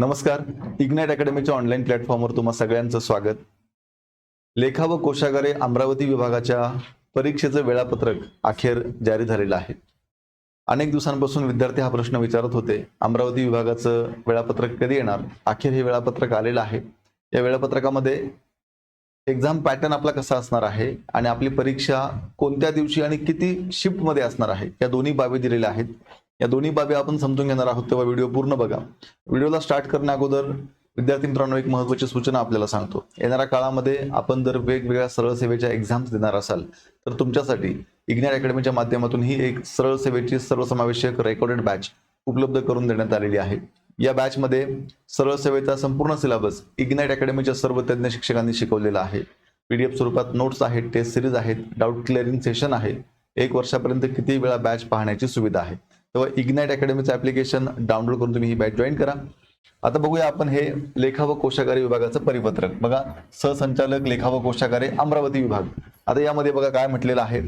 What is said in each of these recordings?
नमस्कार. Ignite अकॅडमीच्या online प्लॅटफॉर्मवर तुम्हा सगळ्यांचं स्वागत. लेखा व कोशागारे अमरावती विभागाच्या परीक्षेचं वेळापत्रक अखेर जारी झालेलं आहे. अनेक दिवसांपासून विद्यार्थी हा प्रश्न विचारत होते अमरावती विभागाचं वेळापत्रक कधी येणार? अखेर हे वेळापत्रक आलेलं आहे. या वेळापत्रकामध्ये एक्झाम पॅटर्न आपला कसा असणार आहे? आणि आपली परीक्षा कोणत्या दिवशी आणि किती शिफ्टमध्ये असणार आहे? या दोन्ही बाबी दिलेल्या आहेत. या दोन्ही बाबी आपण समजून घेणार आहोत तेव्हा व्हिडिओ पूर्ण बघा. व्हिडिओला स्टार्ट करण्या अगोदर विद्यार्थी मित्रांनो एक महत्वाची सूचना आपल्याला सांगतो. येणाऱ्या काळामध्ये आपण जर वेगवेगळ्या सरळ सेवेच्या एक्झाम्स देणार असाल तर तुमच्यासाठी इग्नॅट अकॅडमीच्या माध्यमातून ही एक सरळ सेवेची सर्वसमावेशक रेकॉर्डेड बॅच उपलब्ध करून देण्यात आलेली आहे. या बॅचमध्ये सरळ सेवेचा संपूर्ण सिलेबस इग्नाईट अकॅडमीच्या सर्व तज्ज्ञ शिक्षकांनी शिकवलेला आहे. पीडीएफ स्वरूपात नोट्स आहेत टेस्ट सिरीज आहेत डाऊट क्लिअरिंग सेशन आहे. एक वर्षापर्यंत किती वेळा बॅच पाहण्याची सुविधा आहे? तेव्हा इग्नाइट अकॅडमीचं ऍप्लिकेशन डाउनलोड करून तुम्ही ही बॅच जॉईन करा. आता बघूया आपण हे लेखा व कोशागारी विभागाचं परिपत्रक. बघा सहसंचालक लेखा व कोशागारे अमरावती विभाग. आता यामध्ये बघा काय म्हटलेलं आहे.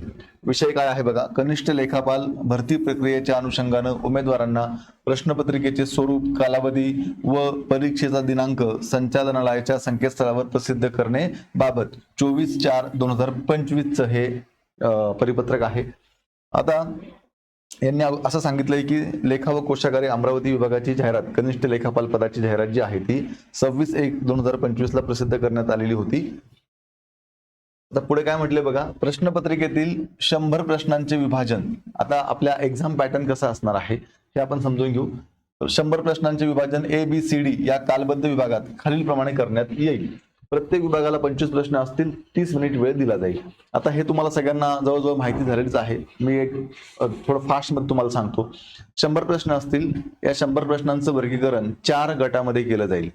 विषय काय आहे बघा? कनिष्ठ लेखापाल भरती प्रक्रियेच्या अनुषंगानं उमेदवारांना प्रश्नपत्रिकेचे स्वरूप कालावधी व परीक्षेचा दिनांक संचालनालयाच्या संकेतस्थळावर प्रसिद्ध करणे बाबत चोवीस चार दोन हजार पंचवीसचं हे परिपत्रक आहे. आता यांनी असं सांगितलंय की लेखा व कोशागारे अमरावती विभागाची जाहिरात कनिष्ठ लेखापाल पदाची जाहिरात जी आहे ती सव्वीस एक दोन हजार पंचवीस ला प्रसिद्ध करण्यात आलेली होती. आता पुढे काय म्हटले बघा प्रश्नपत्रिकेतील शंभर प्रश्नांचे विभाजन. आता आपल्या एक्झाम पॅटर्न कसा असणार आहे हे आपण समजून घेऊ. शंभर प्रश्नांचे विभाजन ए बी सी डी या कालबद्ध विभागात खालील प्रमाणे करण्यात येईल. प्रत्येक विभागाला पंचवीस प्रश्न असतील तीस मिनिट वेळ दिला जाईल. आता हे तुम्हाला सगळ्यांना जवळजवळ माहिती झालेलीच आहे. मी एक थोडं फास्टमध्ये तुम्हाला सांगतो. शंभर प्रश्न असतील या शंभर प्रश्नांचं वर्गीकरण चार गटामध्ये केलं जाईल.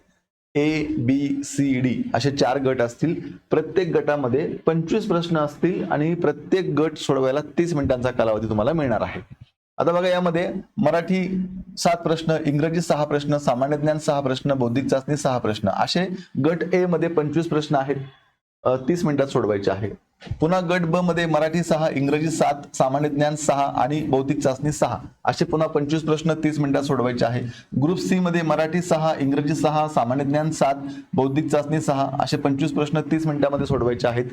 ए बी सी डी असे चार गट असतील. प्रत्येक गटामध्ये पंचवीस प्रश्न असतील आणि प्रत्येक गट सोडवायला तीस मिनिटांचा कालावधी तुम्हाला मिळणार आहे. आता बघा यामध्ये मराठी सात प्रश्न इंग्रजी सहा प्रश्न सामान्य ज्ञान सहा प्रश्न बौद्धिक चाचणी सहा प्रश्न असे गट ए मध्ये पंचवीस प्रश्न आहेत. तीस मिनिटात सोडवायचे आहेत. पुन्हा गट ब मध्ये मराठी सहा इंग्रजी सात सामान्य ज्ञान सहा आणि बौद्धिक चाचणी सहा. असे पुन्हा पंचवीस प्रश्न तीस मिनिटात सोडवायचे आहे. ग्रुप सी मध्ये मराठी सहा इंग्रजी सहा सामान्य ज्ञान सात बौद्धिक चाचणी सहा असे पंचवीस प्रश्न तीस मिनिटामध्ये सोडवायचे आहेत.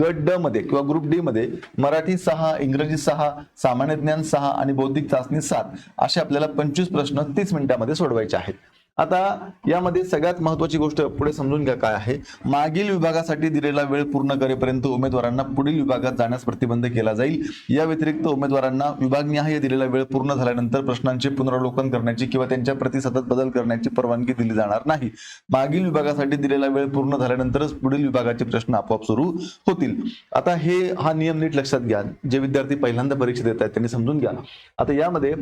गट ड मध्ये किंवा ग्रुप डी मध्ये मराठी सहा इंग्रजी सहा सामान्य ज्ञान सहा आणि बौद्धिक चाचणी सात असे आपल्याला पंचवीस प्रश्न तीस मिनिटामध्ये सोडवायचे आहेत. आता यामध्ये सगळ्यात महत्वाची गोष्ट पुढे समजून घ्या काय आहे. मागील विभागासाठी दिलेला वेळ पूर्ण करेपर्यंत उमेदवारांना पुढील विभागात जाण्यास प्रतिबंध केला जाईल. या व्यतिरिक्त उमेदवारांना विभागनिहाय दिलेला वेळ पूर्ण झाल्यानंतर प्रश्नांचे पुनरावलोकन करण्याची किंवा त्यांच्या प्रति सतत बदल करण्याची परवानगी दिली जाणार नाही. मागील विभागासाठी दिलेला वेळ पूर्ण झाल्यानंतरच पुढील विभागाचे प्रश्न आपोआप सुरू होतील. आता हे हा नियम नीट लक्षात घ्या. जे विद्यार्थी पहिल्यांदा परीक्षा देत आहेत त्यांनी समजून घ्या. आता यामध्ये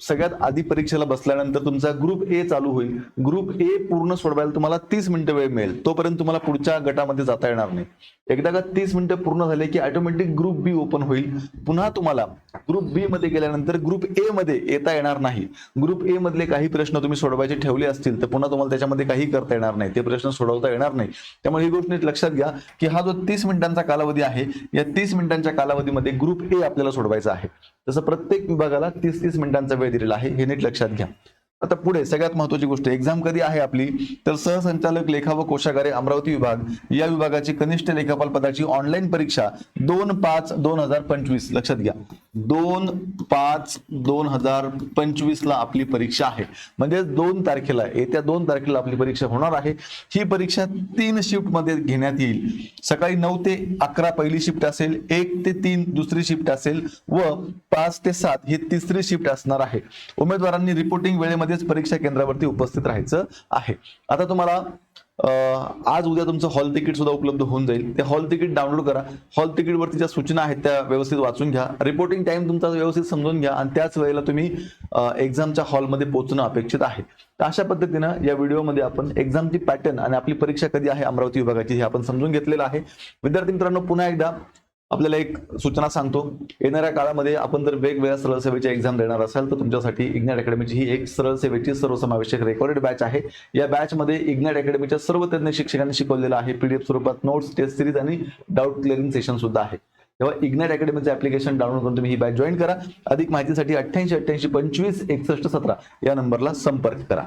सगळ्यात आधी परीक्षेला बसल्यानंतर तुमचा ग्रुप ए चालू होईल. ग्रुप ए पूर्ण सोडवायला तुम्हाला तीस मिनिटं वेळ मिळेल. तोपर्यंत तुम्हाला पुढच्या गटामध्ये जाता येणार नाही. एकदा का तीस मिनिटं पूर्ण झाले की ऑटोमॅटिक ग्रुप बी ओपन होईल. पुन्हा तुम्हाला ग्रुप बी मध्ये गेल्यानंतर ग्रुप ए मध्ये येता येणार नाही. ग्रुप ए मधले काही प्रश्न तुम्ही सोडवायचे ठेवले असतील तर पुन्हा तुम्हाला त्याच्यामध्ये काही करता येणार नाही. ते प्रश्न सोडवता येणार नाही. त्यामुळे ही गोष्ट लक्षात घ्या की हा जो तीस मिनिटांचा कालावधी आहे या तीस मिनिटांच्या कालावधीमध्ये ग्रुप ए आपल्याला सोडवायचा आहे. जसं प्रत्येक विभागाला तीस तीस मिनिटांचा वेळ दिलेला आहे. हे नीट लक्षात घ्या. आता पुढे सगळ्यात महत्वाची गोष्ट एक्झाम कधी आहे आपली? तर सहसंचालक लेखा व कोशागारे अमरावती विभाग या विभागाची कनिष्ठ लेखापाल पदाची ऑनलाईन परीक्षा दोन पाच दोन हजार पंचवीस. लक्षात घ्या. दोन पाच दोन हजार पंचवीस ला आपली परीक्षा आहे. म्हणजे दोन तारखेला येत्या दोन तारखेला आपली परीक्षा होणार आहे. ही परीक्षा तीन शिफ्टमध्ये घेण्यात येईल. सकाळी नऊ ते अकरा पहिली शिफ्ट असेल एक ते तीन दुसरी शिफ्ट असेल व पाच ते सात ही तिसरी शिफ्ट असणार आहे. उमेदवारांनी रिपोर्टिंग वेळेमध्ये वेळेमध्येच परीक्षा केंद्रावरती उपस्थित राहायचं आहे. आता तुम्हाला आज उद्या तुमचं हॉल तिकीट सुद्धा उपलब्ध होऊन जाईल. ते हॉल तिकीट डाउनलोड करा. हॉल तिकीटवरती ज्या सूचना आहेत त्या व्यवस्थित वाचून घ्या. रिपोर्टिंग टाइम तुमचा व्यवस्थित समजून घ्या आणि त्याच वेळेला तुम्ही एक्झामच्या हॉलमध्ये पोहोचणं अपेक्षित आहे. तर अशा पद्धतीनं या व्हिडिओमध्ये आपण एक्झामची पॅटर्न आणि आपली परीक्षा कधी आहे अमरावती विभागाची हे आपण समजून घेतलेलं आहे. विद्यार्थी मित्रांनो पुन्हा एकदा आपल्याला एक सूचना सांगतो. येणाऱ्या काळामध्ये आपण जर वेगवेगळ्या सरळ सेवेच्या एक्झाम देणार असाल तर तुमच्यासाठी इग्नॅट अकॅडमीची ही एक सरळ सेवेची सर्वसमावेशक रेकॉर्डेड बॅच आहे. या बॅचमध्ये इग्नॅट अकॅडमीच्या सर्व तज्ञ शिक्षकांनी शिकवलेलं आहे. पीडीएफ स्वरूपात नोट्स टेस्ट सिरीज आणि डाऊट क्लिअरिंग सेशन सुद्धा आहे. तेव्हा इग्नॅट अकॅडमीचं ऍप्लिकेशन डाउनलोड करून तुम्ही ही बॅच जॉईन करा. अधिक माहितीसाठी अठ्ठ्याऐंशी अठ्ठ्याऐंशी पंचवीस एकसष्ट सतरा या नंबरला संपर्क करा.